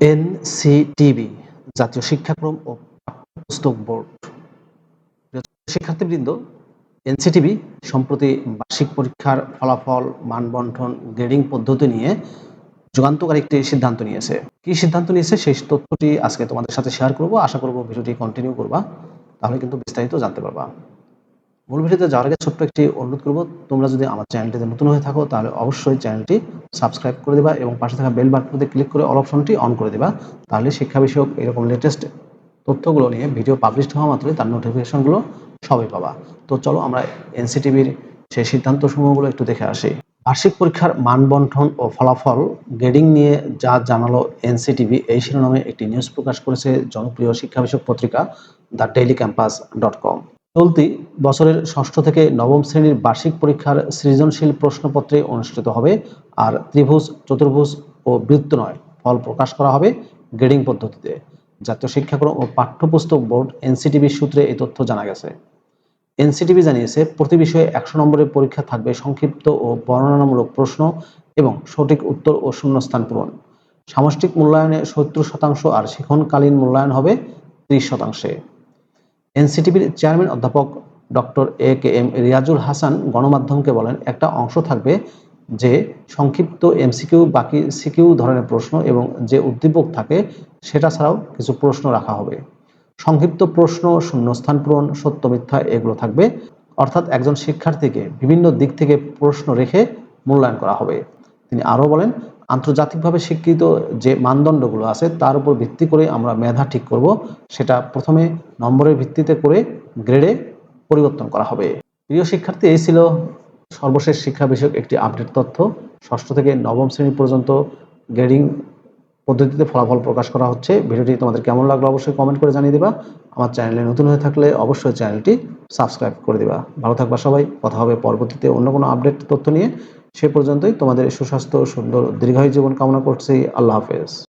NCTB, জাতীয় শিক্ষাক্রম ও পাঠ্যপুস্তক বোর্ড। শিক্ষার্থীবৃন্দ, এনসিটিবি সম্প্রতি বার্ষিক পরীক্ষার ফলাফল মানবন্ঠন গ্রেডিং পদ্ধতি নিয়ে যুগান্তকারী একটি সিদ্ধান্ত নিয়েছে। কি সিদ্ধান্ত নিয়েছে সেই তথ্যটি আজকে তোমাদের সাথে শেয়ার করব। আশা করব ভিডিওটি কন্টিনিউ করবা, তাহলে কিন্তু বিস্তারিত জানতে পারবা। মূল ভিডিওতে যাওয়ার আগে ছোট্ট একটি অনুরোধ করব, তোমরা যদি আমার চ্যানেলটিতে নতুন হয়ে থাকো, তাহলে অবশ্যই চ্যানেলটি সাবস্ক্রাইব করে দেবা এবং পাশে থাকা বেল বাটনটিতে ক্লিক করে অল অপশনটি অন করে দেবা। তাহলে শিক্ষা বিষয়ক এরকম লেটেস্ট তথ্যগুলো নিয়ে ভিডিও পাবলিশ হওয়া মাত্রই তার নোটিফিকেশনগুলো সবাই পাবা। তো চলো আমরা এনসিটিভির সেই সিদ্ধান্তসমূহগুলো একটু দেখে আসি। বার্ষিক পরীক্ষার মান বন্টন ও ফলাফল গ্রেডিং নিয়ে যা জানালো এনসিটিভি, এই শিরোনামে একটি নিউজ প্রকাশ করেছে জনপ্রিয় শিক্ষা বিষয়ক পত্রিকা the Daily Campus dot com. চলতি বছরের ষষ্ঠ থেকে নবম শ্রেণির বার্ষিক পরীক্ষার সৃজনশীল প্রশ্নপত্রে অনুষ্ঠিত হবে, আর ত্রিভুজ, চতুর্ভুজ ও বৃত্ত নয় ফল প্রকাশ করা হবে গ্রেডিং পদ্ধতিতে। জাতীয় শিক্ষাক্রম ও পাঠ্যপুস্তক বোর্ড এনসিটিভির সূত্রে এই তথ্য জানা গেছে। এনসিটিভি জানিয়েছে, প্রতি বিষয়ে একশো নম্বরের পরীক্ষা থাকবে সংক্ষিপ্ত ও বর্ণনামূলক প্রশ্ন এবং সঠিক উত্তর ও শূন্যস্থান পূরণ। সামষ্টিক মূল্যায়নে সত্তর শতাংশ আর শিখনকালীন মূল্যায়ন হবে ত্রিশ শতাংশে। এনসিটিভির চেয়ারম্যান অধ্যাপক doctor A K M Riazul Hasan গণমাধ্যমকে বলেন, একটা অংশ থাকবে যে সংক্ষিপ্ত এমসিকিউ, বাকি সিকিউ ধরনের প্রশ্ন এবং যে উদ্দীপক থাকে সেটা ছাড়াও কিছু প্রশ্ন রাখা হবে। সংক্ষিপ্ত প্রশ্ন, শূন্যস্থান পূরণ, সত্য মিথ্যা এগুলো থাকবে। অর্থাৎ একজন শিক্ষার্থীকে বিভিন্ন দিক থেকে প্রশ্ন রেখে মূল্যায়ন করা হবে। তিনি আরও বলেন আন্তর্জাতিকভাবে স্বীকৃত যে মানদণ্ডগুলো আছে, তার উপর ভিত্তি করে আমরা মেধা ঠিক করব। সেটা প্রথমে নম্বরের ভিত্তিতে করে গ্রেডে পরিবর্তন করা হবে। প্রিয় শিক্ষার্থী, এই ছিল সর্বশেষ শিক্ষা বিষয়ক একটি আপডেট তথ্য। ষষ্ঠ থেকে নবম শ্রেণি পর্যন্ত গ্রেডিং পদ্ধতিতে ফলাফল প্রকাশ করা হচ্ছে। ভিডিওটি তোমাদের কেমন লাগল অবশ্যই কমেন্ট করে জানিয়ে দিবা। আমার চ্যানেলে নতুন হয়ে থাকলে অবশ্যই চ্যানেলটি সাবস্ক্রাইব করে দিবা। ভালো থাকবা সবাই। কথা হবে পরবর্তীতে অন্য কোনো আপডেট তথ্য নিয়ে। সে পর্যন্তই তোমাদের সুস্বাস্থ্য সুন্দর দীর্ঘায়ু জীবন কামনা করছি। আল্লাহ হাফেজ।